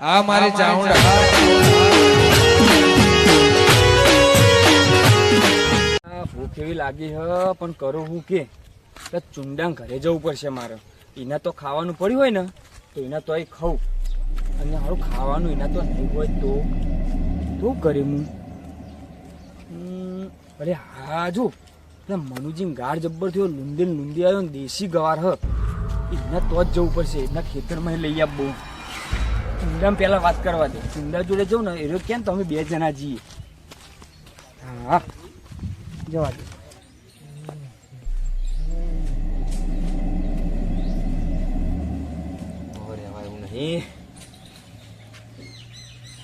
આ મારી ચાઉંડા ભૂખ એવી લાગી હ પણ કરું હું કે? ચુંડા ઘરે જવું પડશે મારે. એના તો ખાવાનું પડ્યું હોય ને તો એના તો અહીં ખાઉં. અને હારું ખાવાનું એના તો નહીં હોય તો શું કર્યું હું અરે હા જો. પેલા મનુજી ગાઢ જબ્બર થયો લુંદી લુંદી આવ્યો ને દેશી ગવાર હ. એના તો જ જવું પડશે એના ખેતરમાં લઈ આપવું ચુંડામાં પહેલા વાત કરવા દે. ચુંડા જોડે જવું ને એ કેમ તમે બે જણા જઈએ હા. જવા દે.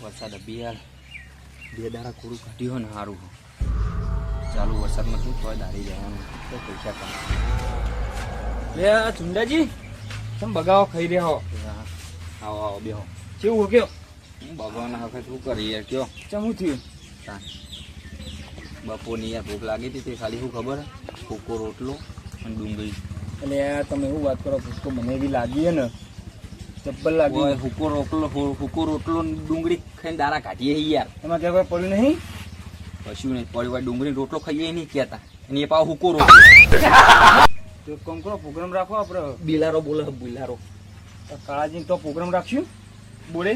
વરસાદ અભિયાર બે દાડા કોરું કાઢ્યું હોય ને સારું ચાલુ વરસાદમાં શું તોય દાડી જવાનું તો પૈસા કમાવા લે ચુંડાજી તમે બગાવો ખાઈ રહ્યા હો. આવો આવો બેહો. કેવું કયો? હું હવે હકે શું કરી યાર કયો? ચમું થયું. બપોરની યાર ભૂખ લાગી હતી તે ખાલી શું ખબર? ફૂકો રોટલો અને ડુંગળી. એટલે તમે એવું વાત કરો તો મને એવી લાગી ને. ચપ્પલ લાગી. હુકો રોટલો ફૂકો રોટલો ડુંગળી ખાઈને દારા કાઢીએ યાર. એમાં ત્યાં કોઈ પડ્યું નહીં? કશું નહીં પડ્યું હોય ડુંગળી રોટલો ખાઈએ નહીં કહેતા. અને એ પાવ ફૂકો રોટલો. તો કોમ કરો પ્રોગ્રામ રાખો આપણે બિલારો બોલે બિલારો. કાળાજી તો પ્રોગ્રામ રાખશું બોલે?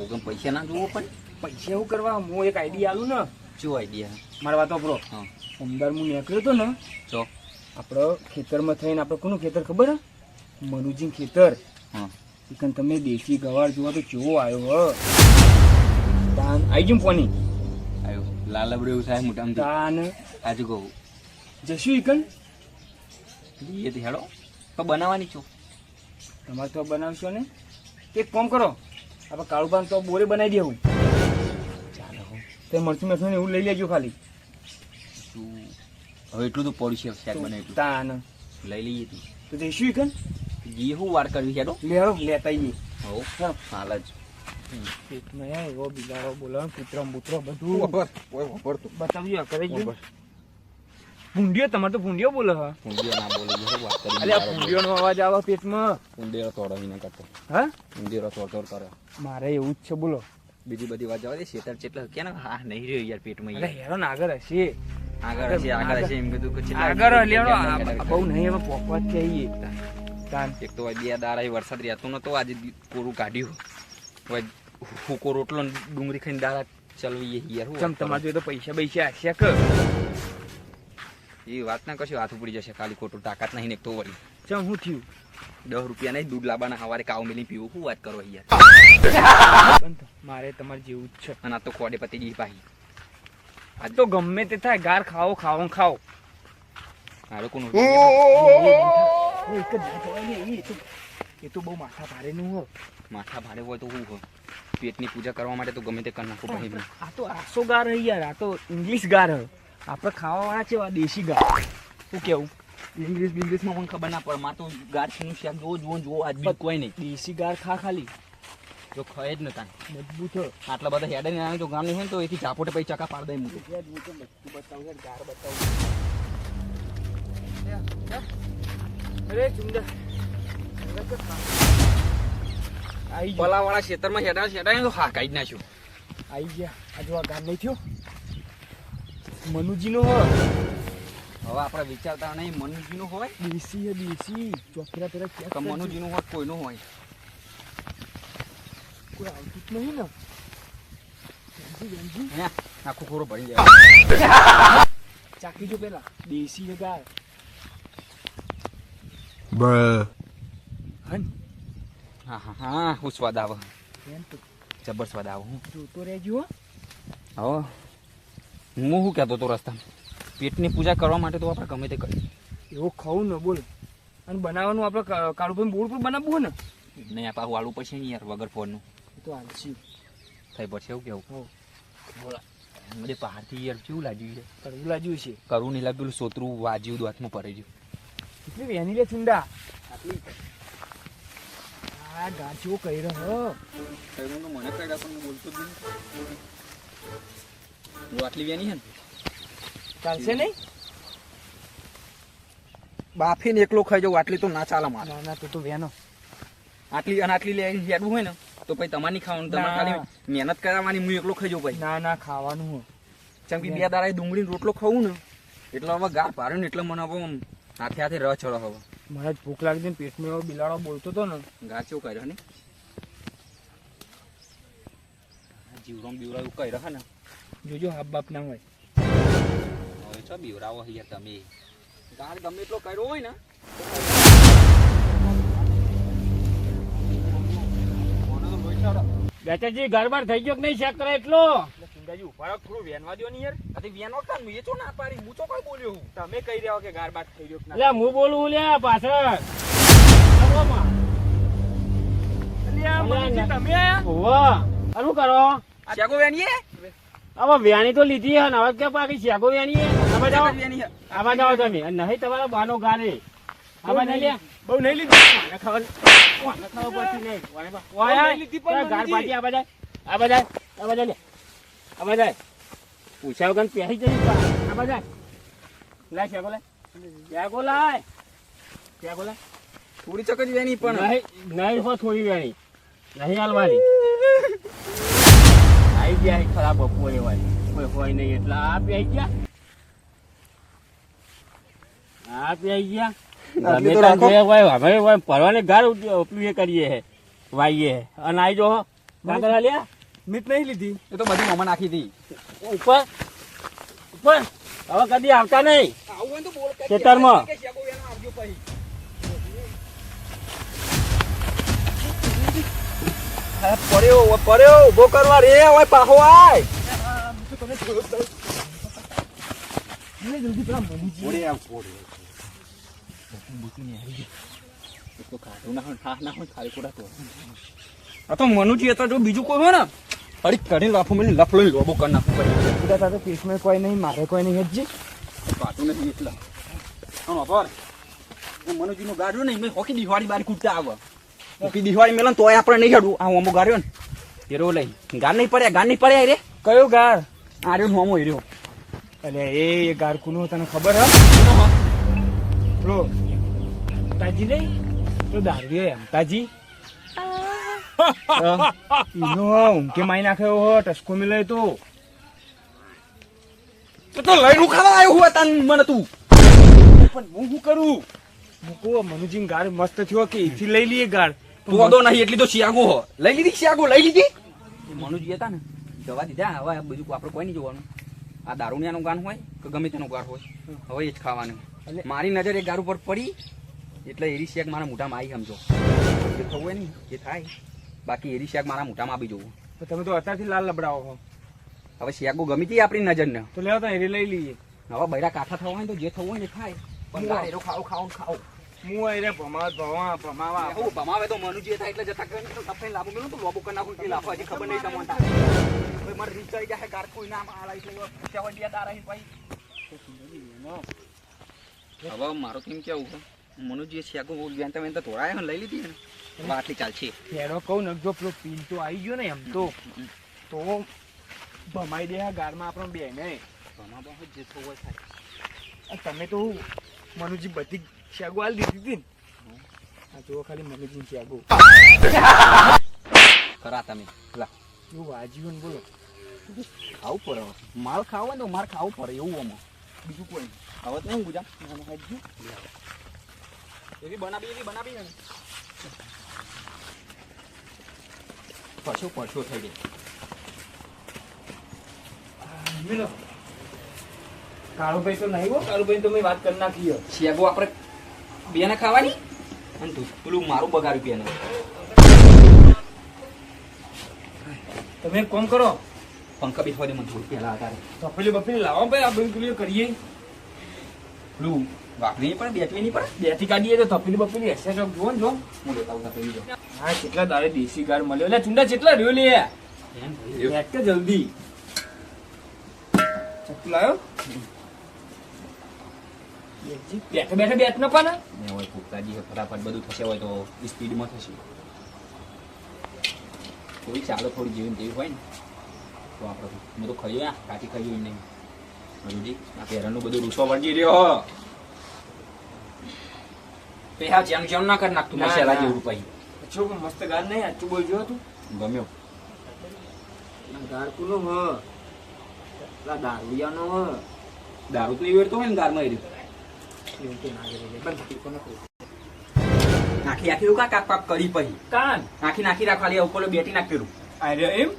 ઓગમ પૈસા ના જોવો પણ. પૈસા એવું કરવા? હું એક આઈડિયા આલું ને. શું આઈડિયા મારા વાત વાપરો. હા. અમદાર હું નીકળ્યો હતો ને જો આપણે ખેતરમાં થઈને આપણે કોનું ખેતર ખબર હે? મનુજી ખેતર. હા. તમે દેશી ગવાર જોવા તો કેવો આવ્યો હ? તાન. આઈ ગયું પોની આવ્યો લાલબડ્યો એવું થાય મોટા આમથી તાન. આજુ કહું. જશું ઇકન એ હેડો. તો બનાવવાની છો. તમારે તો બનાવશો ને? એક કામ કરો. આપણે કાળુબાન તો બોરે બનાવી દેવું ચાલો તે મરચું મેઠું એવું લઈ લેજો ખાલી. હવે એટલું તો પડ્યું છે શાક બને એટલું. તાન. લઈ લઈએ તું. તો જઈશું ઈકન? જી હું વાર કરવી છે લે હાલો લેતા આવીએ હો. હાલ જ. પેટમાં એવો બિલાડો બોલાવો કૂતરો બૂતરો બધું. બતાવજો કરે જો ભૂંડિયો તમારે તો ભૂંડિયો બોલે હા. ભૂંડિયો ના બોલે જે વાત કરી અરે ભૂંડિયો નો અવાજ આવે પેટમાં. ભૂંડિયો તોડો હિના કરતો. હા? ભૂંડિયો તોડ તોડ કરે મારે એવું જ છે બોલો. બીજી બધી વાત જવા દે શેતર ચેટલા કે ને હા નહીં રહ્યો યાર પેટમાં અરે હેરો આગળ હશે. આગળ હશે આગળ હશે એમ કીધું કે આગળ લેડો બહુ નહીં એમાં પોકવા જ તાન. એક તો બે દાડા વરસાદ રહેતો નતો આજે કોરું કાઢ્યું. હવે ફૂકો રોટલો ડુંગળી ખાઈને દાડા ચલવીએ યાર હું ચમ તમારે કરું? તો પૈસા પૈસા હશે કે? એ વાત ના કશું હાથ ઉપડી જશે. ખાલી ખોટું તાકાત નહીં ને તો વળી. ચમ શું થયું? દસ રૂપિયા નહીં દૂધ લાવવાના હવારે કાવ મિલી પીવું. શું વાત કરો યાર મારે તમારે જેવું જ છે. અને આ તો કોડે પતી ગઈ પાહી આ તો ગમે તે થાય ગાર ખાઓ ખાઓ ખાઓ. આ કોનું એ એક જ ના ને, એ તો બહુ માથા ભારેનું હો માથા ભારે હોય તો શું હોય? પેટની પૂજા કરવા માટે તો ગમે તે કરી નાખું બી. આ તો આસો ગાર હૈ યાર આ તો ઇંગ્લિશ ગાર હે. આપણે ખાવાવાળા છે આ દેશી ગાય. શું કેવું? ઇંગ્લિશ બિંગ્લિશમાં પણ ખબર ના પડે. મારે તો ગાંઠનું શાક જોવો જોવો જોવો આજ બી કોઈ નહીં. દેશી ગાર ખા ખાલી. જો ખાય જ નતા મજબૂત આટલા બધા હેડે ને આવે તો ગામ નહીં હોય ને તો એથી ઝાપોટે પછી ચકા પાડ દે મૂકે. બતાવું ગાર બતાવું. અરે ચુંદા. પલાવાળા ખેતરમાં હેડા હેડા તો હા કાઢી નાખ્યું. આવી ગયા. આજુ આ ગામ નહીં થયો? મનુજીનો હોય. હવે આપણે વિચારતા નહીં મનુજીનો હોય? દેશી હે દેશી. ચોકરા પેલા ક્યાં તો મનુજીનું હોય કોઈનું હોય? કોઈ આવતું જ નહીં ને. આખો ખોરો ભરી જાય ચાકી જો પેલા. દેશી હે ગાર હન. હા હા હા હું સ્વાદ આવે. એમ તો જબર સ્વાદ આવે હું. જોતો રહેજો હો. હું શું કહેતો હતો રસ્તામાં પેટની પૂજા કરવા માટે તો આપણે ગમે તે કરીએ. એવું ખાવું ને બોલ. અને બનાવવાનું આપણે કાળુ ભાઈ બોર્ડ પર બનાવવું ને? નહીં આપણે વાળું પડશે ને યાર વગર ફોનનું. એ તો આલસી થઈ પડશે એવું કેવું બોલા. મને પહાડથી યાર કેવું લાગ્યું છે? કરવું લાગ્યું છે. કરવું નહીં લાગ્યું સોતરું વાજ્યું દોતમાં પડે ગયું. એટલે વેની લે ચુંડા આટલી આ ગાંચો કહી રહ્યો મને કઈ રાખવાનું બોલતો જ નહીં. આટલી વ્યાની છે ને? ચાલશે નહીં? બાફીને એકલો ખાઈ જાઉં આટલી તો ના ચાલે મારે. ના ના તું તો વેનો. આટલી અને આટલી લઈ હેડવું હોય ને તો પછી તમારે નહીં ખાવાનું તમારે ખાલી મહેનત કરાવવાની હું એકલો ખાઈ જાઉં પછી. ના ના ખાવાનું હોય જેમ કે બે દાડા ડુંગળી રોટલો ખાવું ને એટલે હવે ગાર પાડ્યો ને એટલે મને હવે હાથે હાથે રહ ચડો હવે. મને જ ભૂખ લાગી હતી ને પેટમાં એવો બિલાડો બોલતો હતો ને. ગાચો ચેવું કર્યો ને? જીવરામ બીવરાવ એવું કર્યો ને. જોજો હાફ બાપ ના હોય. હવે છો બીવરાવો તમે. ગમે એટલો કર્યો હોય ને બેચાજી ગરબાર થઈ ગયો કે નહીં? ચેક કરે એટલો. સિંધાજી ઊભા થોડું વેનવા દો ને યાર. અરે વેનો કાન હું એ ચો ના પાડી હું તો કોઈ બોલ્યો હું? તમે કહી રહ્યા હો કે ગારબાર થઈ ગયો કે ના? એટલે હું બોલું લે પાછળ. તમે. શું કરો? ચેકો વેનીએ હવે વ્યાની તો લીધી હે હવે કે છે શેગો વ્યાની હે? આમાં જાઓ. આવા જાઓ તમે. નહીં તમારા બાનો ગાને આવા નહીં લે. બહુ નહીં લીધી. ખાવા ખાવા પડતી નહીં. ખબર? ઓય, ઓય, ગાર પાટી આવા જાય. આવા જાય. આવા જાય લે. આમાં જાય. પૂછ્યા વગર પહેરી જઈ આવા જાય. લાય છે લાય. શેગો લાય. શેગો લાય. થોડી ચકજ વેની પણ. નહીં નહીં હો થોડી વેણી. નહીં હાલવાની. આઈ ગયા ખરાબ બપોરે હોય. કોઈ હોય નહીં એટલે આ પી ગયા? આ પી ગયા? આટલી તો ત્યાં રાખો. જોઈએ હોય, અમે હોય પરવાને ગાર ઉપયોગ કરીએ હે વાઈએ અને આઈ જો કાંકરા લ્યા? મીટ નહીં લીધી. એ તો બધી મમા નાખી હતી ઉપર ઉપર. હવે કદી આવતા નહીં. આવું ખેતરમાં. પડ્યો પડ્યો ઊભો કરવા રે ઓય પાહો આય. તો મનુજી હતા જો બીજું કોઈ હોય ને અરે કરી લાફો મેલી લફ લઈ લોબો કરી નાખું બીજા બધા તારે પેટમાં કોઈ નહીં મારે કોઈ નહીં હજી. પાટું નથી એટલા. હા પર મનુજી નું ગાડ્યો નહીં મેં હોકી દિવાળી બારી કૂદતા આવે. હોકી દિવાળી મેલન તોય આપણે નહીં હેડું આ હોમો ગાર્યો ને. એરો લઈ. ગાર નહીં પડ્યા ગાર નહીં પડ્યા રે. કયો ગાર? આ રહ્યો હોમો એર્યો અલે એ ગાર કુનો તને ખબર હે? બ્રો તાજી નહીં તો દારૂ એમ. તાજી? ઈનો ઊંઘે માઈ નાખ્યો હો ટસકો મિલે તો. તો લઈને ખાવા આવ્યો તાન મને તું. પણ હું શું કરું? મૂકો મનુજી ગાર મસ્ત થયો કે એથી લઈ લઈએ ગાર. પોદો નહીં એટલી તો શિયાગો હો. લઈ લીધી શિયાગો લઈ લીધી? મનુજી હતા ને જવા દીધા. હવે બીજું બધું આપણે કોઈ નહીં જોવાનું. આ દારૂણિયાનું ગાન હોય કે ગમે તેનું ગાર હોય હવે એ જ ખાવાનું. એટલે- મારી નજર એ ગાર ઉપર પડી એટલે એરી શેક મારા મોઢામાં આવી સમજો. જે થવું હોય ને જે થાય. બાકી એરી શેક મારા મોઢામાં આવી જવું. તો તમે તો અત્યારથી લાલ લબડાવો છો હવે શિયાગો ગમી હતી આપણી નજરને. તો લેવા તો એરી લઈ લઈએ. હવે બૈરા કાઠા થવા હોય ને તો જે થવું હોય ને ખાય. પણ ખાઓ ને ખાઓ. હું અરે ભમા ભમા ભમાવા. હું ભમાવે તો મનુ જે થાય એટલે જતા કરીને તો ટપને લાભો મેલું તો લોબો કરી નાખું કે હજી ખબર નહીં તમને ભાઈ મારે રીચ ચડી જાય ગાર કોઈ નામ આલા એટલે સેવન ડિયા દારા હી ભાઈ? હવે મારો કેમ કેવું છે? મનુજી શેગો વેંતા વેંતા તોડાય લઈ લીધી ને? આટલી ચાલશે. ફેરો કહું ને જો પેલો પીલ તો આવી ગયો ને એમ તો તો ભમાઈ દે આ ગારમાં આપણો બે ને ભમાવા જે થવું હોય થાય. તમે તો મનુજી બધી શેગો આલી દીધી હતી ને આ જુઓ ખાલી મનુજી શેગો ખરા તમે લા એવું વાજીવન બોલો ખાવું પડે. માલ ખાવો હોય ને તો માર ખાવું પડે એવું આમાં બીજું કોઈ નહીં હવે તો હું ગુજા એવી બનાવી એવી બનાવી ને પરસો પરસો થઈ ગઈ મિલો કાળુભાઈ તો નહીં હો કાળુભાઈ તો મેં વાત કરી નાખી. શેગો આપણે બેને ખાવાની? અને તું પેલું મારું બગાડ્યું બેને તમે એક કોમ કરો. પંખા બેસવા દે મને થોડું પહેલા હતા તપેલી બફેલી લાવો ભાઈ આ બધું કરીએ. પેલું વાપરી પણ બેટવી નહીં પણ બેથી કાઢીએ તો તપેલી બપેલી હશે જો જુઓ ને જો. હું લેતા આવું તપેલી જો. હા કેટલા દાડે દેશી ગાર મળ્યો. એટલે ચુંડા કેટલા રહ્યો લે. એમ કે જલ્દી. ચક્કુ લાયો? બેઠે બેઠે બેઠ ન પાને ને હોય પુખ્તાજી ફટાફટ બધું થશે હોય તો સ્પીડમાં થશે. થોડી ચાલો થોડી જેવી ને હોય ને. તો આપણે મેં તો ખાઈ આ કાચી ખાઈ હોય નહીં મજુજી આ પેરણનું બધું રૂસો વળગી રહ્યો. પેહા જેમ જેમ ના કરી નાખતું. મસાલા જેવું પછી. પણ મસ્ત ગાર નહીં આછું બોલજો તું ગમ્યો. ગાર કુનો હ? દારૂડિયાનો હ? દારૂ તો નહીં તો હોય ને ગારમાં એ રહ્યું. એવું તો ના. નાખી નાખી એવું કા કાપ કાપ કરી પછી કાન? નાખી નાખી રાખવા લે ઉપર બેટી નાખ પેલું. અરે એમ?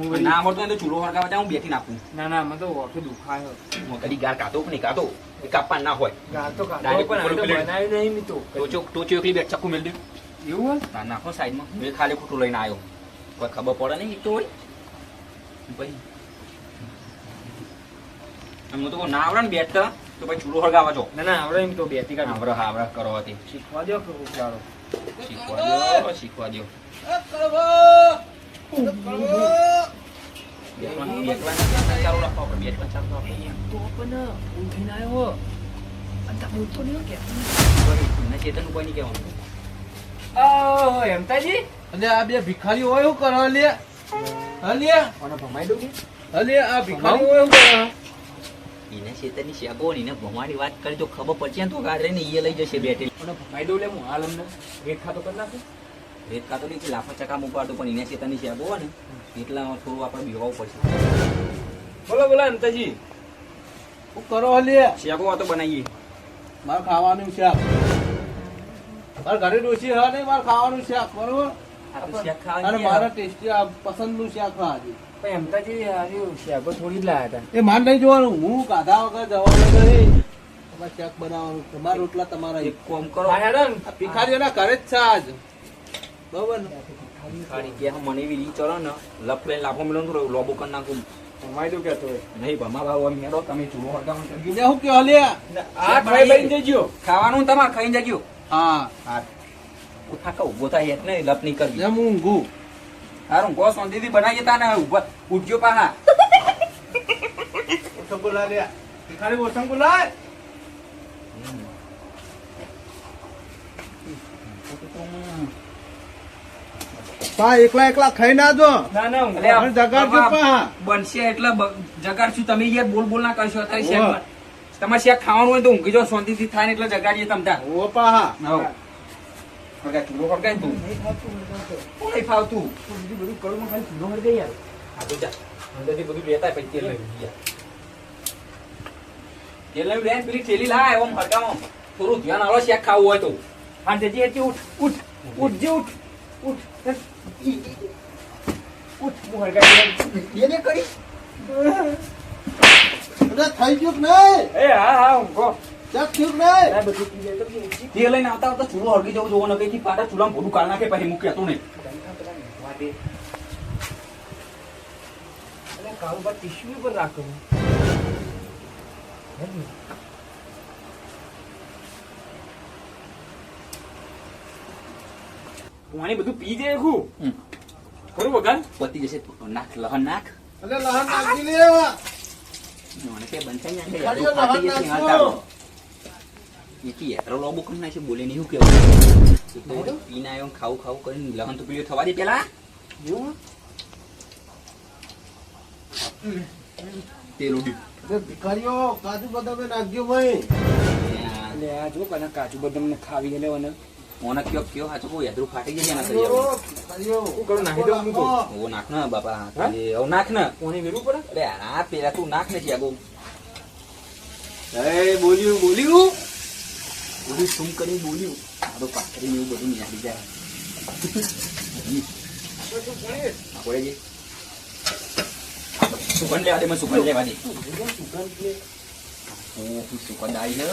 હું ના આવડતું તો ચૂલો હળગાવવા હું બેટી નાખું. ના ના મને તો ઓઠું દુખાયો. હું કદી ગાર કાતો પણ કાતો એ કાપવા ના હોય. ગાર તો કાઢો પણ બનાવ્યું નહીં મી ટોચો ટોચો એકલી બેટ ચક્કુ મેળ દે. એવું ના નાખો સાઈડમાં. મેં ખાલી ખોટું લઈને આવ્યો કોઈ ખબર પડે નહીં તો હોય. પછી એમ તો ના આવડે ને બેટ. તો ભાઈ ચૂલો હળગાવા જો. ના ના આવડે એમ તો બેથી કાઢો આવડે આવડે કરો હતી. શીખવા દો કે ઉકળાડો શીખવા દો શીખવા દો ચાલુ ચાલુ બે ભિખારીઓ હોય શું કરો લે હલે મને ભમાઈ દઉં? કે હલે આ ભિખારીઓ હોય શું કરો? એને શેગો ને એને ભણવાની વાત કરી તો ખબર પડશે ને તો ગાડરે ને ઈ લઈ જશે બેટરી પણ ફાયદો લે હું હાલ અમને? રેટ ખાતો કરી નાખું. રેત ખાતો નહીં લાફા ચકા મુકાડતો પણ એને ચેતનની શેગો હોય ને એટલા થોડું આપણે બેવાવું પડશે. બોલો બોલો હેમતાજી હું કરો હલે શેગો હોય તો બનાવીએ. મારે ખાવાનું છે મારે ઘરે ડોસી હા નહીં મારે ખાવાનું છે બરોબર? શેક અને મારા ટેસ્ટી આ પસંદનું શાક ખાવા પણ હેમતાજી હારી થોડી જ લાયા હતા. એ માન નહીં જોવાનું. હું ગાધા વગર જવાનું નહીં. તમારે શાક બનાવવાનું તમારા રોટલા તમારા એક. કોમ કરો. હા હેડો ને. આ ભિખારીઓના ઘરે જ છે આજ. બરોબર ને? ખાલી મને એવી ચલો ને. લપ લઈને લાફો મેળો ને લોબો કરી નાખું. ભમાઈ દઉં કહેતો હોય નહીં ભમા બાબા મેળો તમે ચૂલો બીજા કે હલે આ ખાઈ જજો. ખાવાનું તમારે ખાઈને જજો હા. હા. ઉઠા કા ઊભો થાય હેત નહીં લપ નહીં કરવી. હું ઊંઘું. હારું ગો શાંતિથી બનાવીએ તાને ઊભા ઉઠજો પાહા ઓછંકો લાય લે ભિખારી ઓછંકો પા એકલા એકલા ખાઈ ના જો. ના ના હું જગાડજો પા. બનશે એટલે જગાડશું. તમે યાર બોલ બોલ ના કરશો અત્યારે શેક તમારે શેક ખાવાનું હોય તો ઊંઘી જાઓ શાંતિથી થાય ને એટલે જગાડીએ તમતા ઓ પાહા. હવ. હળગાય, ચૂલો હળગાય તું નહીં ખાતું મને તો. શું નહીં ફાવતું બીજું બધું કરું માં ખાલી ચૂલો હળગાઈ યાર હા તો જા અંદરથી બધું લેતા પછી તેલ લઈ જા તેલ લઈ લે પેલી થેલી લાય ઓમ હળગામાં થોડું ધ્યાન આવો શેક ખાવું હોય તો હા જજી હેતી ઉઠ ઉઠ ઉઠ જે ઉઠ ઉઠ ઉઠ હું હળગાઈ એને કરી થઈ ગયું કે નહીં એ હા હા તો લઈને આવતા આવતા ચૂલો હળગી જવું જોવો પાટા ચૂલામાં કાઢ નાખે પછી મૂકી હતું નહીં. ટીશ્યુ પાણી બધું પી જાય ખું હમ. ખરું વગર પતી જશે નાખ લહન નાખ. અરે લહન નાખી લેવા મને કે બંધ થઈ જાય યાત્રા લોબો કરી નાખશે બોલે નહીં હું કેવું? પીને આવ્યો ખાવું ખાવું કરીને લહન તો પીળો થવા દે પેલા. એવું? તેલ ભિખારીઓ કાજુ બદામે નાખજો ભાઈ. એટલે આ જો કને કાજુ બદામ ને ખાવી ને ઓને. કયો કયો હાચું કહું યાદરું ફાટી એના. કરું, નાખી દઉં મૂકો? ઓ નાખ ને બાપા. નાખ ને. પાણી વેરવું પડે? અરે આ પેલા તું નાખ ને એ બોલ્યું બોલ્યું. બધું શું કરી બોલ્યું? આ તો પાથરી એવું બધું નિહાળી જાય. આપણે જે સુગંધ લેવા દે મને સુગંધ લેવા દે. સુગંધ આવી ને?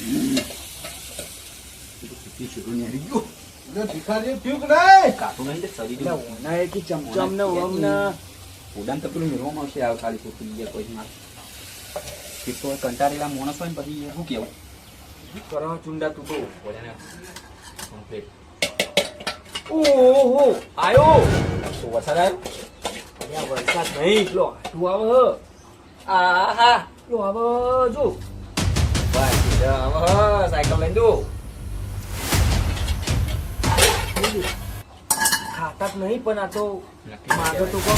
હમ. નિહાળી ગયો કંટાળેલા માણસ હોય ને પછી શું કેવું કરવા ચુંડા તૂટો બોલ્યા કમ્પ્લીટ ઓહો આયો. તો વરસાદ આવ્યો અહીંયા વરસાદ નહીં. લો આટું આવે. હ. આહા. લો આવે જો. ભાઈ હવે સાયકલ લઈને દો ખાતા જ નહીં પણ આ તો માગો તો કો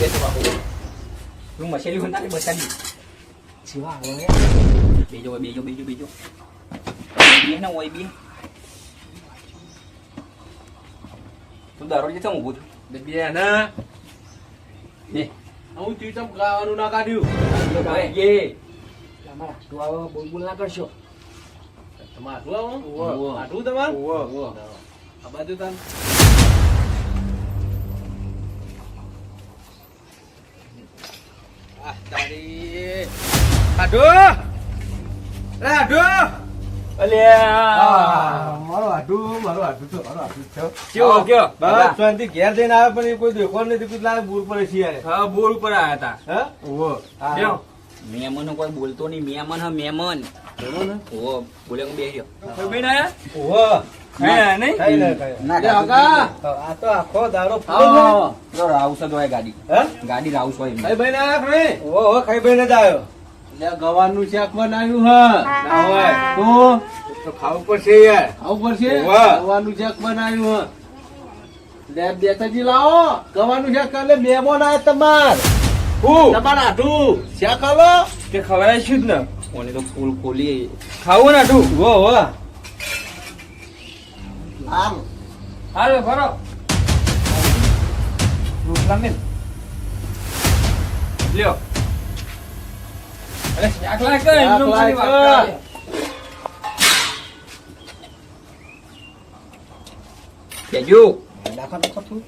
બેસો બાપુ. તું મછલી હોય ને બચાવી જેવા આવે બેજો હવે, બેજો બેજો બેજો બે ને ઓય બે તું દારૂ જે ચમ ઊભો થયો? બે બે ને બે હું તું ચમ ખાવાનું ના કાઢ્યું ભાઈ, એ. તમારા આટલું આવે બોલ બોલ ના કરશો તમારે આટલું આવું? ઓવો. આટલું તમારે ઓવો. આ બાજુ Aduh! અલ્યા મારો મારો તો મારો છે કેવો બસ શાંતિ ઘેર જઈને આવે પણ કોઈ દેખો નથી કેટલા બૂર પર છે હા બોર ઉપર આયા હતા હા ઓહો લ્યો. મેમન કોઈ બોલતો નહીં મેમન હા મેમન ઓહો બોલે બેસ્યો બેહ્યો કોઈ બેન આયા ઓવો હા નહીં? કઈ ના કઈ ના, લે હગા આ તો આખો દાડો ફૂલો છે. હે? ના હ. ના તો? તો ખાવું પડશે યાર. ખાવું પડશે? ગવાનું શાક બનાવ્યું હ. લે બેતાજી લાવો. ગવાનું શાક કાલે મહેમાન આયા તમાર. હું? તમાર આટું શાક આલો? તે ખવડાય છું જ ને. કોને તો ફૂલ ખોલી. ખાવું ને આટું હો હો આમ હાલો ભરો. રોટલા મેલ લ્યો. અરે લાય કર એમનું ખાલી વાત. કેજો નાખો નાખો તું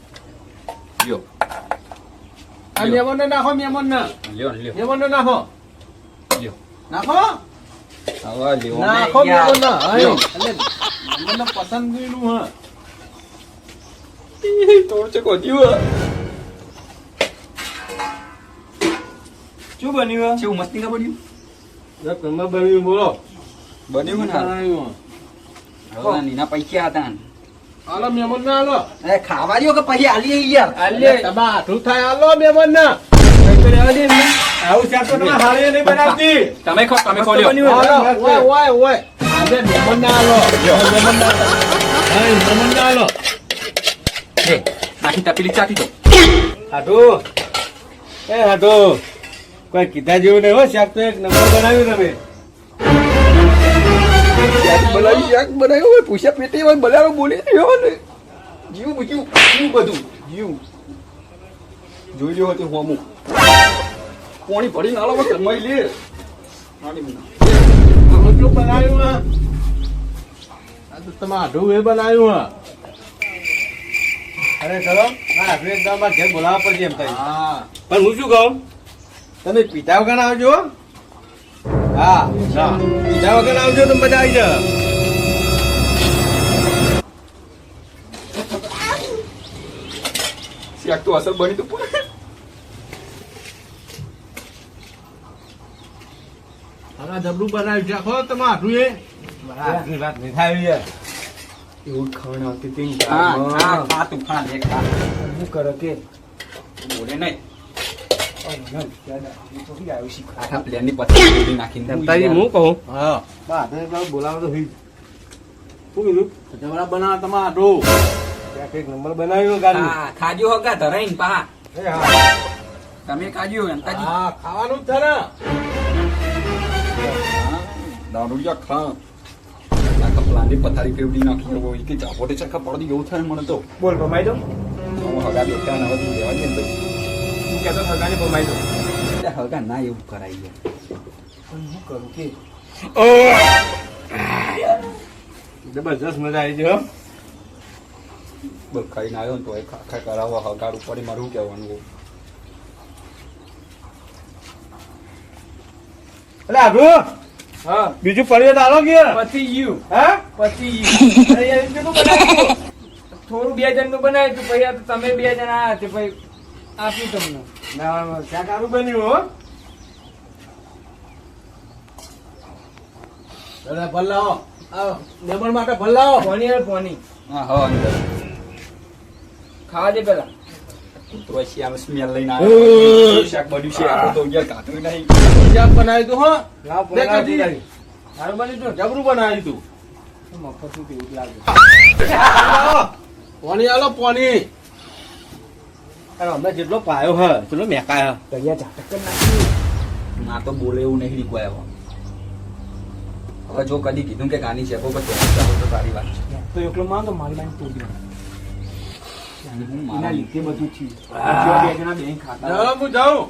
આ નાખો મહેમાન ને લ્યો. લ્યો મહેમાન નાખો. લ્યો. નાખો. હવે લ્યો નાખો ને યાર. મહેમાન ને લ્યો. એટલે મહેમાન ને પસંદ કર્યું હ. તોડ છે શું બન્યું છે મસ્તી કા બન્યું? તમે બન્યું બોલો. બન્યું ને બનાવ્યું. નીના પૈસા હતા. હાલો ને હાલો. અરે ખાવા દો કે પછી હાલી યાર? આલે તમે હાથું થાય હાલો મહેમાન ને. કઈ તો રહેવા દે એમને. આવું શાક તો તમારે હારી નહીં બનાવતી. તમે ખો તમે ખો લ્યો. હાલો ઓય ઓય ઓય. આજે મહેમાન ને હાલો મહેમાન ને હાલો હા, મહેમાન ને હાલો લે, નાખી તપેલી ચાટી દો. હાટુ એ હાટુ કોઈ કીધા જેવું નહીં હો શાક તો એક નંબર બનાવ્યું તમે. બનાવી શાક બનાવ્યું હોય પૂછ્યા પેટી હોય બલારો બોલી રહ્યો ને. જીવ જીવ જીવ બધું જીવ. જોઈ લ્યો હતું હોમું. કોણી ભરી ના લાવો જમાઈ લે. બનાવ્યું હા આ તો તમે એ બનાવ્યું હા. અરે ચલો ઘેર બોલાવવા પડશે એમ થાય. હા. પણ હું શું કહું? તમે પીતા વગર આવજો હા. હા. પીતા વગર આવજો તમે બધા આવી જાઓ શાક તું અસર બની હવે જબરું બનાવ્યું છે આખો તમે હાટું એ. બરાબર વાત નહીં થાય યાર. એવું ખાણ આવતી હતી ને હા. હા તું ખા લે ખા શું કરે કે? બોલે નહીં. તમે હાટું ક્યાંક એક નંબર દારૂડિયા ખા. આખા પ્લાનની પથારી કેવડી નાખી હોય કે ચાપોટે ચરખા પડી એવું થાય મને તો. બોલ ભમાઈ દો. હું હગા બેઠા ને હવે લેવા દે ને ભાઈ. તું કહેતો સગાને ભમાઈ દો. એટલે હગા ના એવું કરાઈ ગયો પણ હું કરું કે? જબરજસ્ત મજા આવી ગયો બોલ ખાઈને આવ્યો ને તો એ ખાખા કરાવો હગાડ ઉપર મારું કહેવાનું એટલે હા બીજું પડ્યો તારો ગયો કે? પતી ગયું હા? પતી બનાવ્યું? થોડું બે જણનું બનાવ્યું હતું પછી તો તમે બે જણ આયા તે ભાઈ આપ્યું તમને. ના શાક સારું બન્યું હો? અરે ભલ્લાઓ આવો માટે ભલ્લાઓ ફોની ફોની હા હા ખાવા દે પેલા. કૂતરો છે સ્મેલ લઈને આવ્યો શાક બન્યું છે આપણે તો યાર કાઢ્યું નહીં શાક બનાવ્યું તું હો લાવ બે ફોન કાઢી. કાઢી સારું બની તું જબરું બનાવ્યું તું મફત કેવું જ લાગે આલો પોણી અરે જેટલો પાયો હ ચલો મેકાય ઝાટક ના તો બોલે એવું નહીં કોઈ હવે હવે જો કદી કીધું કે ગાની છે તો તારી વાત છે તો એકલો માં તો મારી લાઈન તોડી એના લીધે બધું થયું બે જણા ખાતા હું જાઉં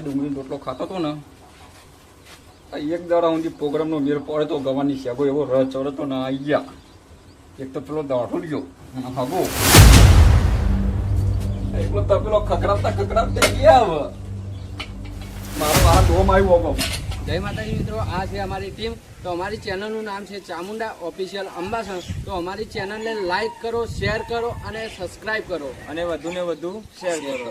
ડુંગળી રોટલો ખાતો હતો ને એક દાડા હું પ્રોગ્રામ નો મેર પડે તો ગવાની શેગો એવો રસ ચડતો ને અહીંયા ગયા એક તો પેલો દાઠો ગયો હગો એકલો તો પેલો ખકડાવતા ખકડાવતા ગયા હવે. મારો આ ડોમ આવ્યો હવે. જય માતાજી મિત્રો આ છે અમારી ટીમ તો અમારી ચેનલનું નામ છે ચામુંડા ઓફિશિયલ અંબાસણ તો અમારી ચેનલને લાઈક કરો શેર કરો અને સબસ્ક્રાઈબ કરો. અને વધુ ને વધુ શેર કરો.